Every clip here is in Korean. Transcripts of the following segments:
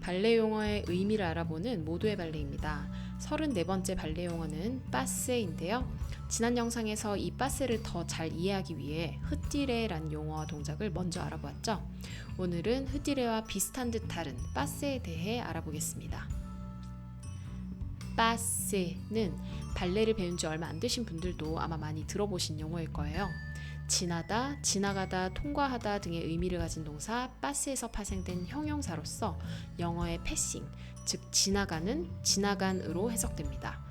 발레 용어의 의미를 알아보는 모두의 발레입니다. 34번째 발레 용어는 빠세인데요. 지난 영상에서 이 빠세를 더 잘 이해하기 위해 흐띠레라는 용어와 동작을 먼저 알아보았죠. 오늘은 흐띠레와 비슷한 듯 다른 빠세에 대해 알아보겠습니다. 빠세는 발레를 배운 지 얼마 안 되신 분들도 아마 많이 들어보신 용어일 거예요. 지나다, 지나가다, 통과하다 등의 의미를 가진 동사 빠스에서 파생된 형용사로서 영어의 패싱, 즉 지나가는, 지나간으로 해석됩니다.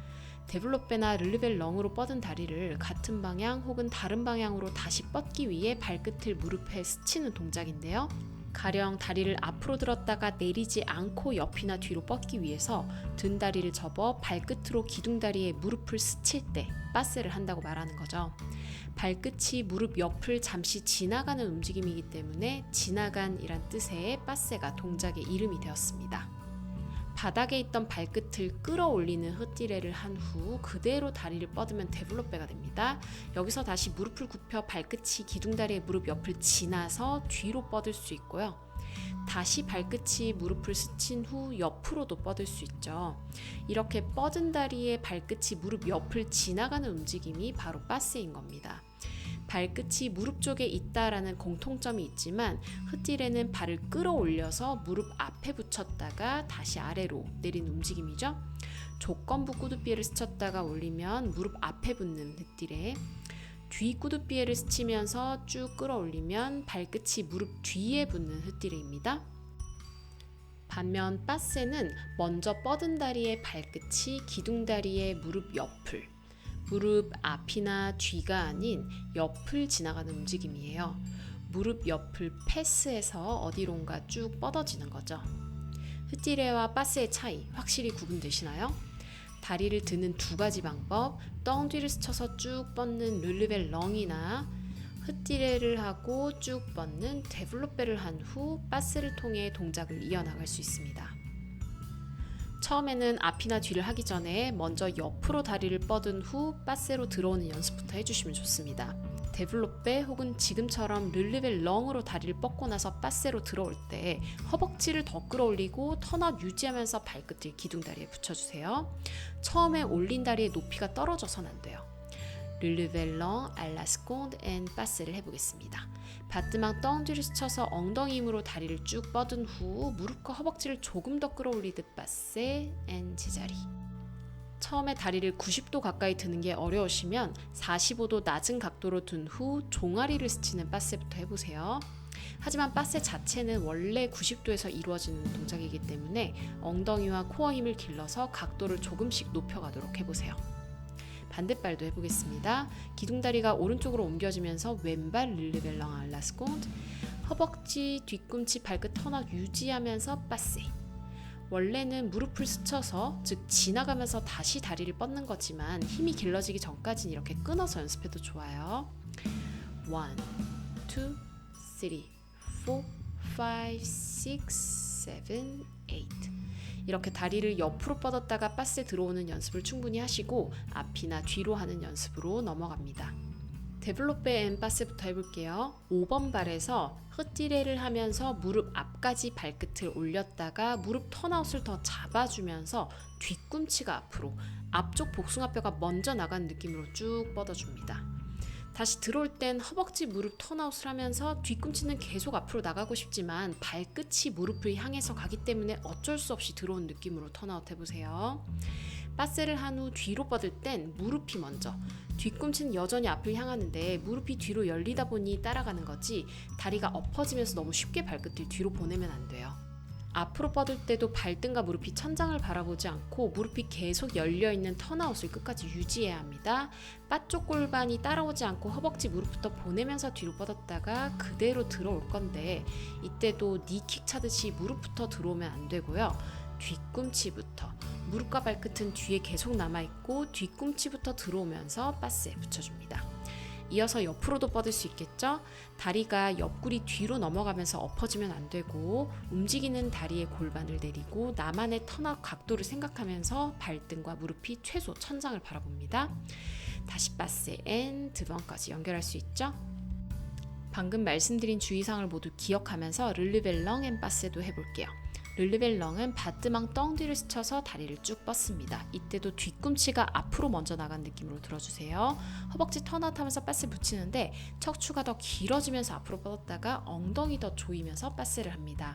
데블롭베나 르르벨렁으로 뻗은 다리를 같은 방향 혹은 다른 방향으로 다시 뻗기 위해 발끝을 무릎에 스치는 동작인데요. 가령 다리를 앞으로 들었다가 내리지 않고 옆이나 뒤로 뻗기 위해서 든 다리를 접어 발끝으로 기둥다리에 무릎을 스칠 때 빠스를 한다고 말하는 거죠. 발끝이 무릎 옆을 잠시 지나가는 움직임이기 때문에 지나간이란 뜻의 빠세가 동작의 이름이 되었습니다. 바닥에 있던 발끝을 끌어올리는 흩디레를 한 후 그대로 다리를 뻗으면 데블롭배가 됩니다. 여기서 다시 무릎을 굽혀 발끝이 기둥다리의 무릎 옆을 지나서 뒤로 뻗을 수 있고요. 다시 발끝이 무릎을 스친 후 옆으로도 뻗을 수 있죠. 이렇게 뻗은 다리에 발끝이 무릎 옆을 지나가는 움직임이 바로 빠스인 겁니다. 발끝이 무릎 쪽에 있다라는 공통점이 있지만 흩딜에는 발을 끌어올려서 무릎 앞에 붙였다가 다시 아래로 내리는 움직임이죠. 조건부 꾸드비에를 스쳤다가 올리면 무릎 앞에 붙는 흩딜에 뒤 꾸드비에를 스치면서 쭉 끌어올리면 발끝이 무릎 뒤에 붙는 흩딜레입니다. 반면 빠세는 먼저 뻗은 다리의 발끝이 기둥다리의 무릎 옆을 무릎 앞이나 뒤가 아닌 옆을 지나가는 움직임이에요. 무릎 옆을 패스해서 어디론가 쭉 뻗어지는 거죠. 흐띠레와 빠스의 차이 확실히 구분되시나요? 다리를 드는 두 가지 방법, 떵 뒤를 스쳐서 쭉 뻗는 룰르벨 렁이나 흐띠레를 하고 쭉 뻗는 데블롭벨을 한후 빠스를 통해 동작을 이어나갈 수 있습니다. 처음에는 앞이나 뒤를 하기 전에 먼저 옆으로 다리를 뻗은 후 빠세로 들어오는 연습부터 해주시면 좋습니다. 데블롭베 혹은 지금처럼 르르벨 렁으로 다리를 뻗고 나서 빠세로 들어올 때 허벅지를 더 끌어올리고 턴아웃 유지하면서 발끝을 기둥다리에 붙여주세요. 처음에 올린 다리의 높이가 떨어져선 안 돼요. 르르벨렁, 알라스콘드 앤 빠스를 해보겠습니다. 바트망 떵뒤를 스쳐서 엉덩이 힘으로 다리를 쭉 뻗은 후 무릎과 허벅지를 조금 더 끌어올리듯 빠세 앤 제자리 처음에 다리를 90도 가까이 드는 게 어려우시면 45도 낮은 각도로 둔 후 종아리를 스치는 빠세부터 해보세요. 하지만 빠세 자체는 원래 90도에서 이루어지는 동작이기 때문에 엉덩이와 코어 힘을 길러서 각도를 조금씩 높여가도록 해보세요. 반대발도 해보겠습니다. 기둥다리가 오른쪽으로 옮겨지면서 왼발 릴리벨랑 알라스콘드 허벅지, 뒤꿈치, 발끝 턴아웃 유지하면서 빠세 원래는 무릎을 스쳐서 즉 지나가면서 다시 다리를 뻗는 거지만 힘이 길러지기 전까지는 이렇게 끊어서 연습해도 좋아요. 1, 2, 3, 4, 5, 6, 7, 8 이렇게 다리를 옆으로 뻗었다가 바스 들어오는 연습을 충분히 하시고 앞이나 뒤로 하는 연습으로 넘어갑니다. 데블롭베 앤 바스부터 해볼게요. 5번 발에서 흩디레를 하면서 무릎 앞까지 발끝을 올렸다가 무릎 턴아웃을 더 잡아주면서 뒤꿈치가 앞으로 앞쪽 복숭아뼈가 먼저 나간 느낌으로 쭉 뻗어줍니다. 다시 들어올 땐 허벅지 무릎 턴아웃을 하면서 뒤꿈치는 계속 앞으로 나가고 싶지만 발끝이 무릎을 향해서 가기 때문에 어쩔 수 없이 들어온 느낌으로 턴아웃 해보세요. 빠세를 한 후 뒤로 뻗을 땐 무릎이 먼저 뒤꿈치는 여전히 앞을 향하는데 무릎이 뒤로 열리다 보니 따라가는 거지 다리가 엎어지면서 너무 쉽게 발끝을 뒤로 보내면 안 돼요. 앞으로 뻗을 때도 발등과 무릎이 천장을 바라보지 않고 무릎이 계속 열려 있는 턴아웃을 끝까지 유지해야 합니다. 바쪽 골반이 따라오지 않고 허벅지 무릎부터 보내면서 뒤로 뻗었다가 그대로 들어올 건데 이때도 니킥 차듯이 무릎부터 들어오면 안 되고요. 뒤꿈치부터 무릎과 발끝은 뒤에 계속 남아 있고 뒤꿈치부터 들어오면서 바스에 붙여줍니다. 이어서 옆으로도 뻗을 수 있겠죠? 다리가 옆구리 뒤로 넘어가면서 엎어지면 안 되고 움직이는 다리의 골반을 내리고 나만의 턴업 각도를 생각하면서 발등과 무릎이 최소 천장을 바라봅니다. 다시 바스 앤 드번까지 연결할 수 있죠? 방금 말씀드린 주의사항을 모두 기억하면서 르르벨렁 앤 바스도 해볼게요. 르르벨렁은 바뜨망 떵 뒤를 스쳐서 다리를 쭉 뻗습니다. 이때도 뒤꿈치가 앞으로 먼저 나간 느낌으로 들어주세요. 허벅지 턴아웃하면서 바스 붙이는데 척추가 더 길어지면서 앞으로 뻗었다가 엉덩이 더 조이면서 바스를 합니다.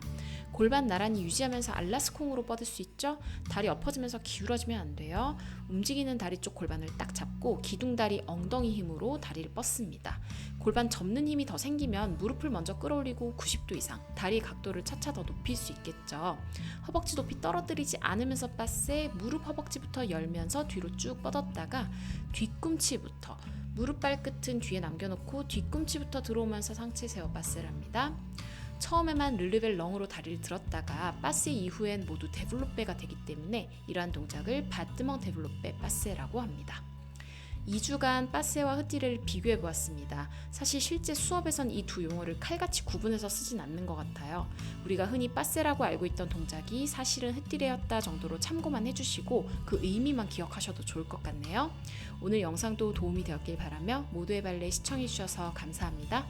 골반 나란히 유지하면서 알라스콩으로 뻗을 수 있죠? 다리 엎어지면서 기울어지면 안 돼요. 움직이는 다리 쪽 골반을 딱 잡고 기둥다리 엉덩이 힘으로 다리를 뻗습니다. 골반 접는 힘이 더 생기면 무릎을 먼저 끌어올리고 90도 이상 다리 각도를 차차 더 높일 수 있겠죠. 허벅지 높이 떨어뜨리지 않으면서 빠세 무릎 허벅지부터 열면서 뒤로 쭉 뻗었다가 뒤꿈치부터 무릎 발끝은 뒤에 남겨놓고 뒤꿈치부터 들어오면서 상체 세워 빠스를 합니다. 처음에만 르르벨 렁으로 다리를 들었다가 빠스 이후엔 모두 데블롭배가 되기 때문에 이러한 동작을 바뜨멍 데블롭배 빠스라고 합니다. 2주간 빠세와 흐띠를 비교해 보았습니다. 사실 실제 수업에선 이 두 용어를 칼같이 구분해서 쓰진 않는 것 같아요. 우리가 흔히 빠세라고 알고 있던 동작이 사실은 흐띠레였다 정도로 참고만 해주시고 그 의미만 기억하셔도 좋을 것 같네요. 오늘 영상도 도움이 되었길 바라며 모두의 발레 시청해 주셔서 감사합니다.